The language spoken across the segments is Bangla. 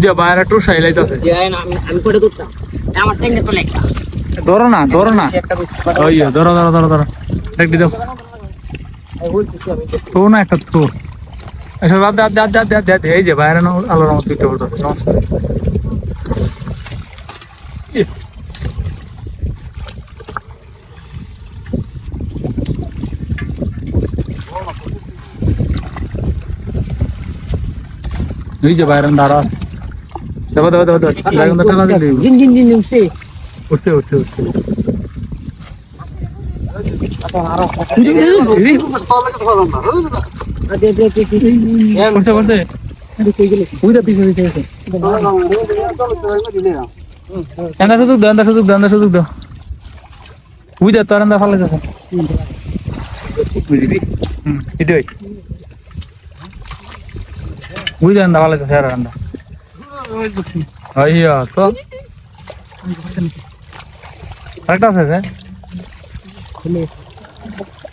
বুঝা বাইরে টু সাইলাইতাছে আমি আমি করে করতাম আমার ট্যাঙ্কে তো লেখা। ধরো না ধরো না। একটা ওই ধরো ধরো ধরো ধরো। দেখ দি দাও তো না একটা তো এসব বাদ দাদ দাদ দাদ দাদ দাদ এই যে বাইরে না আলোর মতো দিতে নমস্কার। এই যে বাইরে দাঁড়া। দেবো দেবো দেবো দেবো বাইরে ঠেলা দিলে জিন জিন জিন উঠছে উঠছে উঠছে। উঠছে বুঝলি? হুম এটাই বুঝ এন্দা ভালো যাচ্ছে আর এন্দা আইয়া তো। আরেকটা আছে স্যার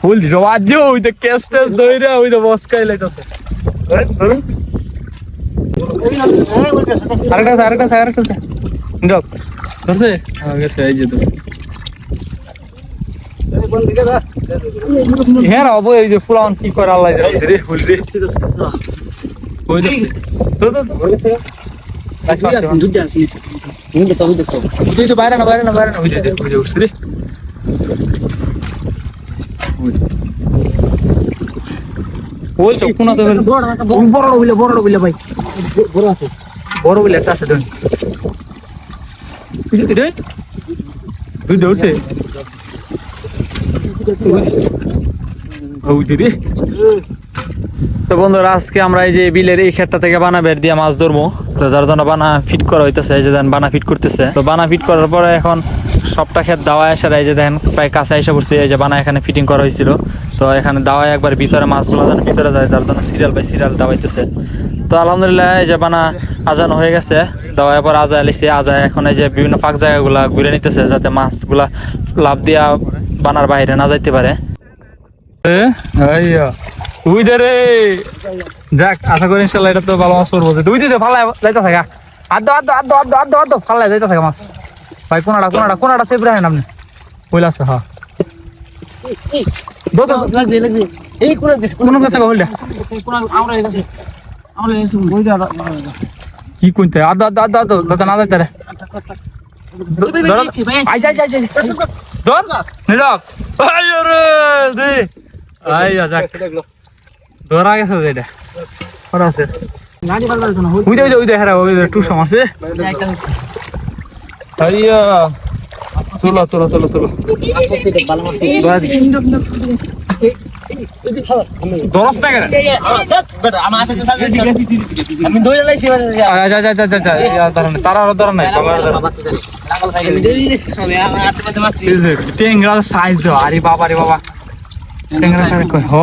ফুল দিছ আজ ওই তো কেস টেস দইরা ওই তো বসকাই লাইতাছে ধরুন। আরেকটা আছে আরেকটা আছে আরেকটা আছে। যাও। ধরছে? হ্যাঁ গেছে এই যে ধরছে। হ্যাঁ রে অবই এই যে ফুলান কি করে আল্লাহ জানে রে ফুল রে। ওই তো তো তো বড় বলে একটা আছে তো বন্ধুরা আজকে আমরা এই যে বিলের এই ক্ষেতটা থেকে বানা বের দিয়ে মাছ ধরবো। তো যার জন্য বানা ফিট করা হইতেছে, এই যে দেখেন বানা ফিট করতেছে। তো বানা ফিট করার পরে এখন সবটা ক্ষেত দাওয়ায় এসে এই যে দেখেন প্রায় কাছে এসে পড়ছে, এই যে বানা এখানে ফিটিং করা হয়েছিল তো এখানে দাওয়ায় একবার ভিতরে মাছগুলো যেন ভিতরে যায়, যার জন্য সিরিয়াল বাই সিরিয়াল দাওয়াইতেছে তো আলহামদুলিল্লাহ, এই যে বানা আজান হয়ে গেছে। দাওয়ায় পর আজা লিছে আজা এখন এই যে বিভিন্ন পাক জায়গাগুলা ঘুরে নিতেছে, যাতে মাছগুলা লাভ দিয়া বানার বাইরে না যাইতে পারে। তুই দে রে। যাক আশা করি ইনশাল্লাহ এটা তো ভালো মাছ পড়ব তুই দিতে ফালাই যাইতে থাকা আদ্দ আদ্দ আদ্দ আদ্দ আদ্দ আদ্দ ফালাই যাইতে থাকা মাছ। ভাই কোনাডা কোনাডা কোনাডা সেফ রাখেন আপনি কইলা আছে হ্যাঁ দো দো লাগবে লাগবে এই কোন দেশ কোন কাছে কইলা কোন আমরা এসে আমরা এসে ওই দাদা কি কইতে আদ্দ আদ্দ আদ্দ আদ্দ দাদা না যাইতে রে। আইসা আইসা আইসা দর নিলক আয় দে। আয় যাক। ধরা গেছে যেটা ওরা আছে। ওই দে ওই হেরা ওই দে টু সমাসে আইয়া। চলো চলো চলো চলো দরস না কেন? তারা আর নাই টেংরা সাইজ দাও, আরে বাবা রে বাবা। টেংরা হ।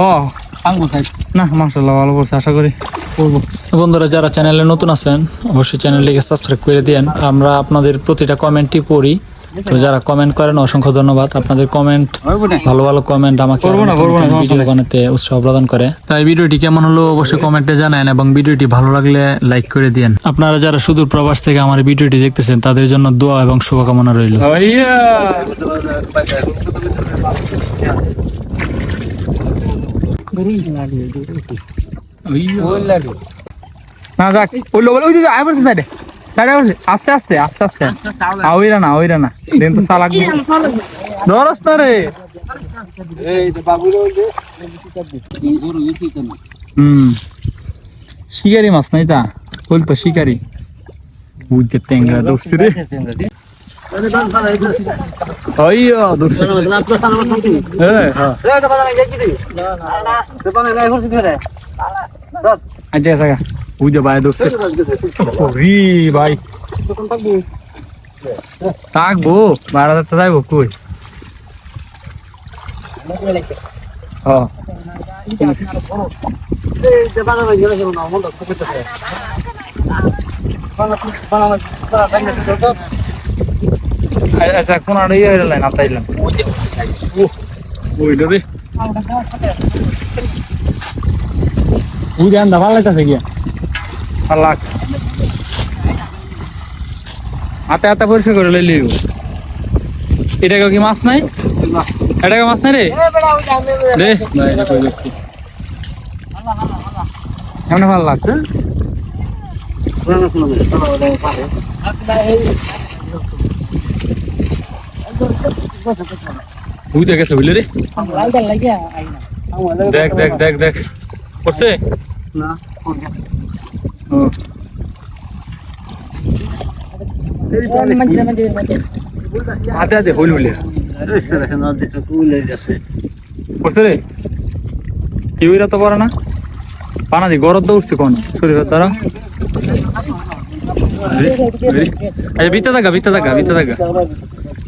না মাশাআল্লাহ ভালো বলছে আশা করি করব। বন্ধুরা যারা চ্যানেলে নতুন আছেন অবশ্যই চ্যানেলটিকে সাবস্ক্রাইব করে দিয়েন। আমরা আপনাদের প্রতিটা কমেন্টই পড়ি। তো যারা কমেন্ট করেন অসংখ্য ধন্যবাদ। আপনাদের কমেন্ট ভালো ভালো কমেন্ট আমাকে ভিডিও বানাতে উৎসাহ প্রদান করে। তাই ভিডিওটি কেমন হলো অবশ্যই কমেন্টে জানান এবং ভিডিওটি ভালো লাগলে লাইক করে দিন আপনারা যারা সুদূর প্রবাস থেকে আমার ভিডিওটি দেখতেছেন তাদের জন্য দোয়া এবং শুভকামনা রইল। না যাক ওই বলছে আস্তে আস্তে আস্তে আস্তে আওইরা না না দেন রে হুম শিকারি মাছ নাই তা বল তো শিকারি বুঝতে টেংরা দোষে রে হ্যাঁ হ্যাঁ আচ্ছা আচ্ছা বুঝতে ভাই দোষে রি ভাই থাকব বারো হাজার তো যাইবো কই হ্যাঁ আচ্ছা কোন আর ইয়ে হইল না তাইলাম ওই রে ওই গান দা ভালো লাগতেছে গিয়া। আল্লাহ হাতে হাতে পরিষ্কার করে লইলি এটাকে কি মাছ নাই? এটাকে মাছ নাই রে? রে এমন ভালো লাগছে? বুঝতে গেছে বুঝলি রে? দেখ দেখ দেখ দেখ। করছে? না ও, হাতে হাতে হইল করছে রে? তো পারে না? পানা দি গরদ দৌড়ছে কোন? শরীর দ্বারা? আচ্ছা বিতে থাকা বিতে থাকা বিতে থাকা।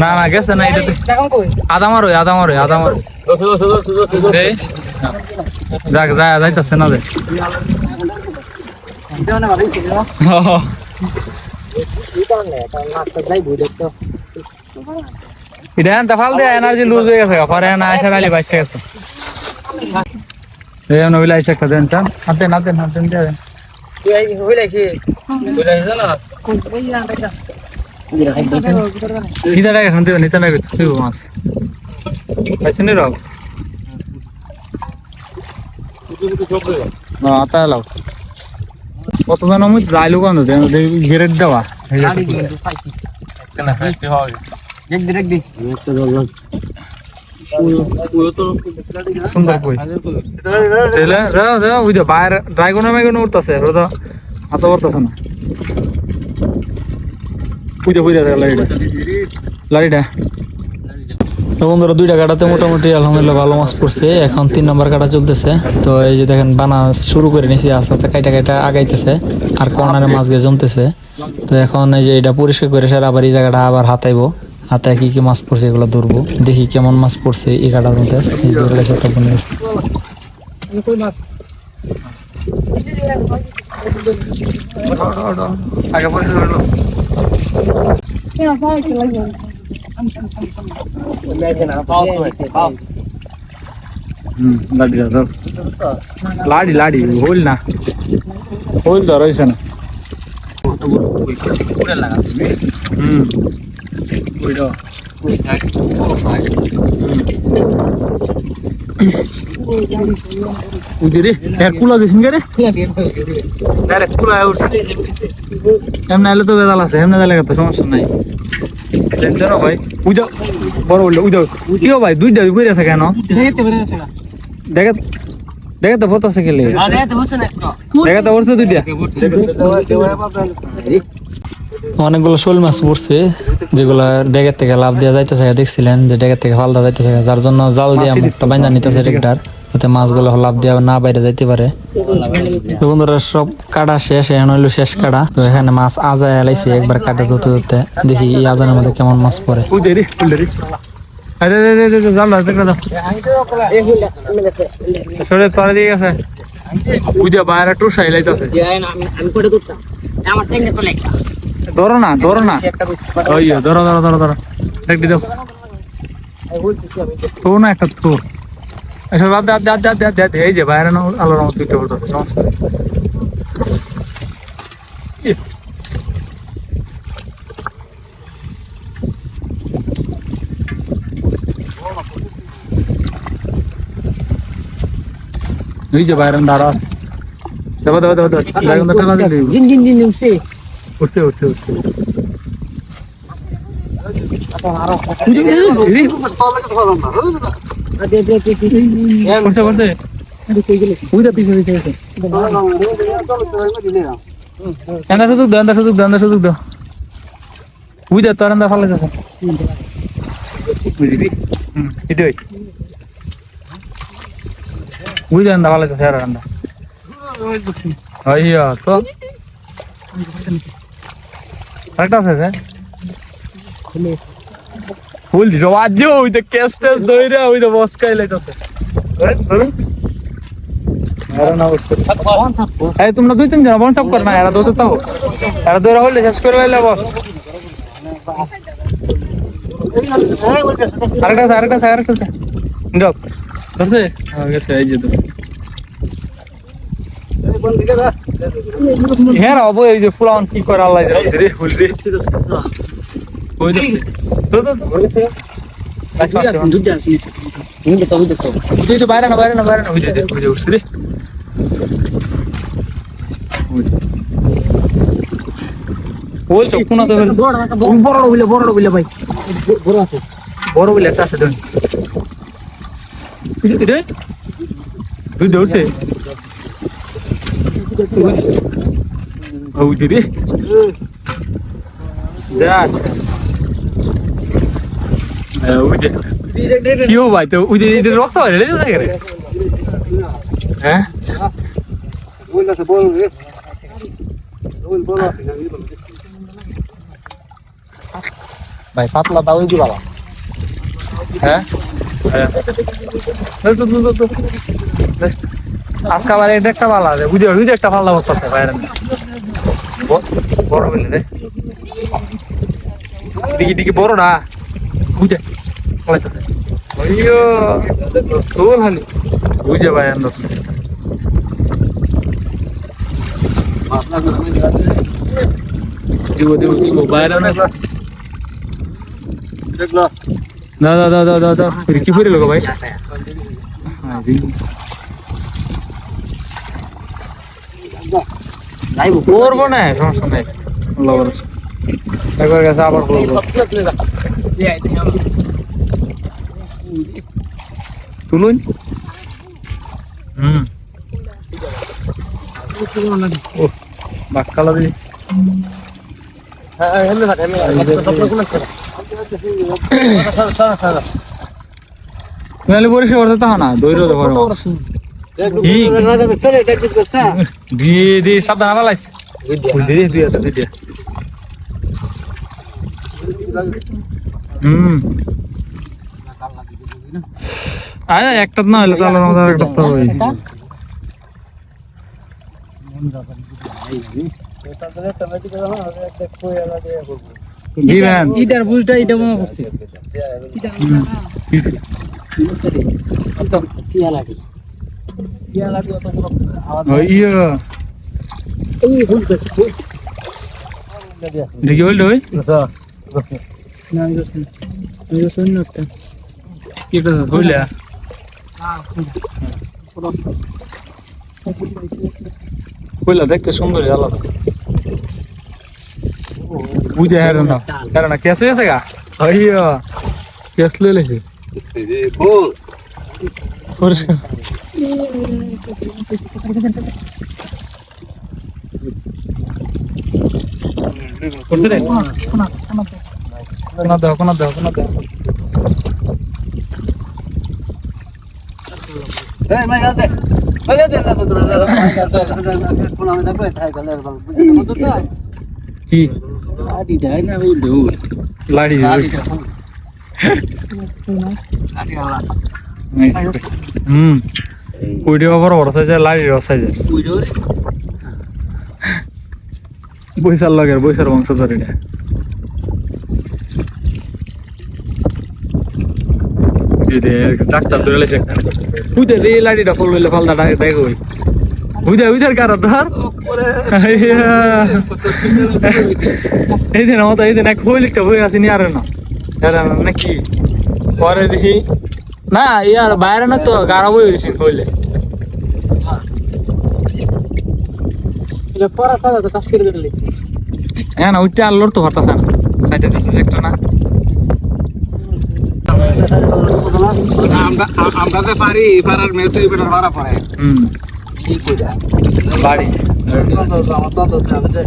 না না গেছে না এটা তো আদা মারো আদা মারো আদা মারো যাক যায় যাইতাছে না যে এটা এনটা ফাল দিয়ে এনার্জি লুজ হয়ে গেছে পরে না আইসা গালি বাইসে গেছে। এই এমন ওইলা আইসা একটা দেন চান। হাতে না দেন হাতে দিয়ে দেন। নিতে লাগে শুনতে নিতে লাগে তুই মাছ পাইছেন রাও না আতা লাও কত জন আমি যাইলো কোন গেরেট দেওয়া সুন্দর কই বাইরে ড্রাইগন মেগন উঠতাছে হাতে উঠতাছে না পুজো পুজো লাইটা লাইটা তো বন্ধুরা দুইটা কাটাতে মোটামুটি আলহামদুলিল্লাহ ভালো মাছ পড়ছে। এখন তিন নম্বর কাটা চলতেছে। তো এই যে দেখেন বানা শুরু করে নিছি আস্তে আস্তে কাইটা কাইটা আগাইতেছে। আর কর্নারে মাছ গিয়ে জমতেছে। তো এখন এই যে এটা পরিষ্কার করে স্যার আবার এই জায়গাটা আবার হাতাইবো। হাতায় কি কি মাছ পড়ছে এগুলো ধরবো। দেখি কেমন মাছ পড়ছে এই কাটার মধ্যে। এই ধরে গেছে একটা পনির আগে পরিষ্কার করল হুম লাডি ধর লাডি লাডি হইল না হইল ধর হইছে না হুম ওইটা উদি রে এর কুলা দিছিন কে রে? ডাইরেক্ট কুলা উঠছে। এমনি আইলে তো বেদাল আছে এমনি দিলে তো সমস্যা নাই। টেনশন ভাই। উইদা বড় বললে উইদা। কি ভাই দুইটা কই আছে কেন? দেখে দেখে তো পড়তেছে গেলে দেখে তো পড়ছে দুইটা। অনেকগুলো শোল মাছ পড়ছে যেগুলা ডেগের থেকে লাভ দেওয়া যাইতেছে দেখছিলেন যে ডেগের থেকে ফালদা যাইতেছে যার জন্য জাল দিয়ে মুখটা বাইন্দা নিতেছে রেগটার যাতে মাছগুলো লাভ দেওয়া না বাইরে যাইতে পারে। তো বন্ধুরা, সব কাটা শেষ, এখন হইল শেষ কাটা। তো এখানে মাছ আজায় এলাইছে একবার কাটে ধরতে ধরতে। দেখি এই আজানের মধ্যে কেমন মাছ পড়ে। তোরা একটা তো এসব বাদ দাদ দাদ দাদ দাদ এই যে বাইরে না আলোর মতো পড়তো নমস্কার ইহ। এই যে বাইরে দাঁড়া দেবো দেবো দেবো দেবো বাইরে টাকা দিলি উঠছে উঠছে উঠছে করছে করছে। উইটা পিছে পিছে গেছে এন্দা সুযোগ দাও এন্দা সুযোগ দাও এন্দা সুযোগ দাও উইটা তোর এন্দা ফালে যাচ্ছে বুঝলি? হুম এটাই উইটা এন্দা ফালে যাচ্ছে আর এন্দা আইয়া তো। আরেকটা আছে হ্যাঁ ফুল আজ ওই তো কেস টেস দইরা ওই তো বসকাই লাইতাছে। তোমরা দুই তিন জন বন সব কর এরা দৌড়তে তাও এরা দৌড়া হলে শেষ করে লাইলে বস। আরেকটা আছে আরেকটা আছে আরেকটা আছে। ডক ধরছে? হ্যাঁ গেছে, এই যে। হ্যাঁ অব এই যে ফুলান কি করে আল্লাহ রে রে বাইরে না বাইরে না বাইরে না। ওই যে উঠছে রে। ওই চোখ কোনা তো বড় বলে বড় বলে ভাই। বড় আছে বড় বলে একটা আছে রে তুই দৌড়ছে। ওই যে যা আচ্ছা হ্যাঁ, কি হো ভাই তো ওই যে এটা রক্ত হয় রে জায়গা রে হ্যাঁ ভাই পাতলা দাও এই বাবা হ্যাঁ হ্যাঁ। আজকে আবার এটা একটা পালা আছে বুঝে বুঝে একটা পাল্লা বসতেছে বাইরে বড় বলে রে দিকে দিকে বড় না বুঝে পলাইতেছে অയ്യോ তোর হালি বুঝে ভাই আন্দ দিব দিব দিব বাইরে না দেখলা Da da da da da da. কি করে লোক ভাই যাইবো করব না সমস্যা নাই আল্লাহ বলছে একবার গেছে আবার করব তুলুন। হুম। ও বাক্কালা দি হ্যাঁ করতে তো না দৈর দিয়ে দিয়ে সাবধান আবার লাগছে। দিয়ে দিয়ে দিয়ে দিয়ে। হুম। আরে একটা না হলে তাহলে আমাদের একটা তো হবে দিবেন ইটার বুঝটা এটা মনে করছে। সিয়া লাগে সিয়া লাগে অত বড় আওয়াজ ইয়ে। এই বুঝতে দেখি। বলতে ওই না। আমি একটা। কি একটা হইলে? কইলা দেখতে সুন্দর আলাদা বুঝে হ্যাঁ না কারণ কেস হয়েছে গা আইয়া কেস লেছে পরিষ্কার করছে রে কোনা দাও কোনা দাও কোনা দাও এই ভাই যাতে ভাই যাতে না তো তোরা কোন আমি দেখবে তাই গেলে বল বুঝতে তো কি? আদি দেয় না ওই লাড়ি আলা হুম। কুড়িও বড় বড় সাইজের লাড়ির সাইজের বৈশার লগের বৈশার বংশ ধরে না ডাক্তার ধরে লেছে বুঝতে রে লাড়িটা ফল হইলে ফালদা ডাক হই বুঝতে বুঝতে কার ধর। এই দিন আমাদের এই দিন এক বই আসেনি আর না। নাকি পরে দেখি। না ইয়ার বাইরে না তো গাড়া বই হয়েছি হইলে। এটা পড়া সাদা তো কাজ করে দিলে হ্যাঁ না ওইটা আর লড়তে পারতাছে না। সাইডে দিছে একটা না। আমরা আমরা তো পারি পারার মেয়ে তো এবার ভাড়া পড়ে। হুম। কি কইরা? বাড়ি। আমার তো তো আমি যে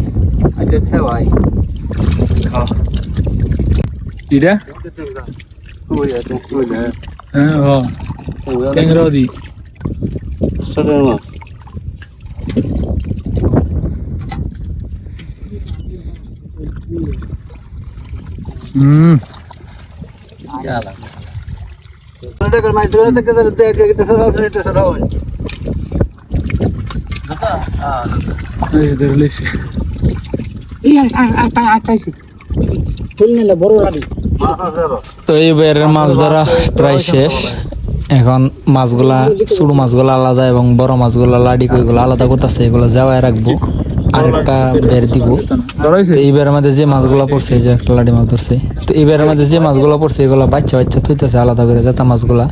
আইতে থেওয়াই ইটা কই আছে কই না হ্যাঁ ও ট্যাংরা দি। সদর মা হুম। এটা তো এইবারের মাছ ধরা প্রায় শেষ এখন মাছগুলা ছোট মাছগুলা আলাদা এবং বড় মাছগুলা লাডি কইগুলো আলাদা করতেছে এগুলো যাওয়াই রাখব আরেকটা বের দিব। তো এইবারের মধ্যে যে মাছগুলা পড়ছে যে একটা লাডি মাছ ধরছে। তো এইবারের মধ্যে যে মাছগুলা পড়ছে এগুলো বাচ্চা বাচ্চা থইতেছে আলাদা করে যাতা মাছগুলা।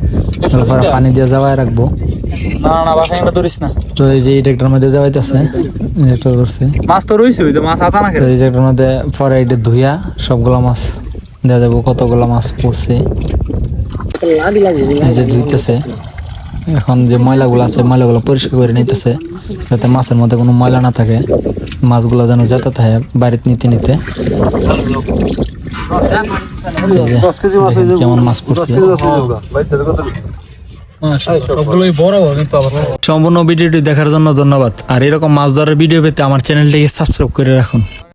পরে পানি দিয়ে যাওয়াই রাখব। না না বাসায় এগুলো ধরিস না। তো এই যে এই ট্রেক্টর মধ্যে যাওয়াইতেছে এই একটা ধরছে। মাছ তো রইছে ওই মাছ আতা না এই ট্রেক্টর মধ্যে পরে এটা ধুইয়া সবগুলা মাছ দেওয়া যাব কতগুলা মাছ পড়ছে। এই যে ধুইতেছে। এখন যে ময়লাগুলো আছে ময়লাগুলো পরিষ্কার করে নিতেছে। যাতে মাছের মধ্যে কোনো ময়লা না থাকে, মাছগুলো যেন যেতে থাকে বাড়িতে নিতে নিতে। কেমন মাছ পড়ছে। সম্পূর্ণ ভিডিওটি দেখার জন্য ধন্যবাদ। আর এরকম মাছ ধরার ভিডিও পেতে আমার চ্যানেলটিকে সাবস্ক্রাইব করে রাখুন।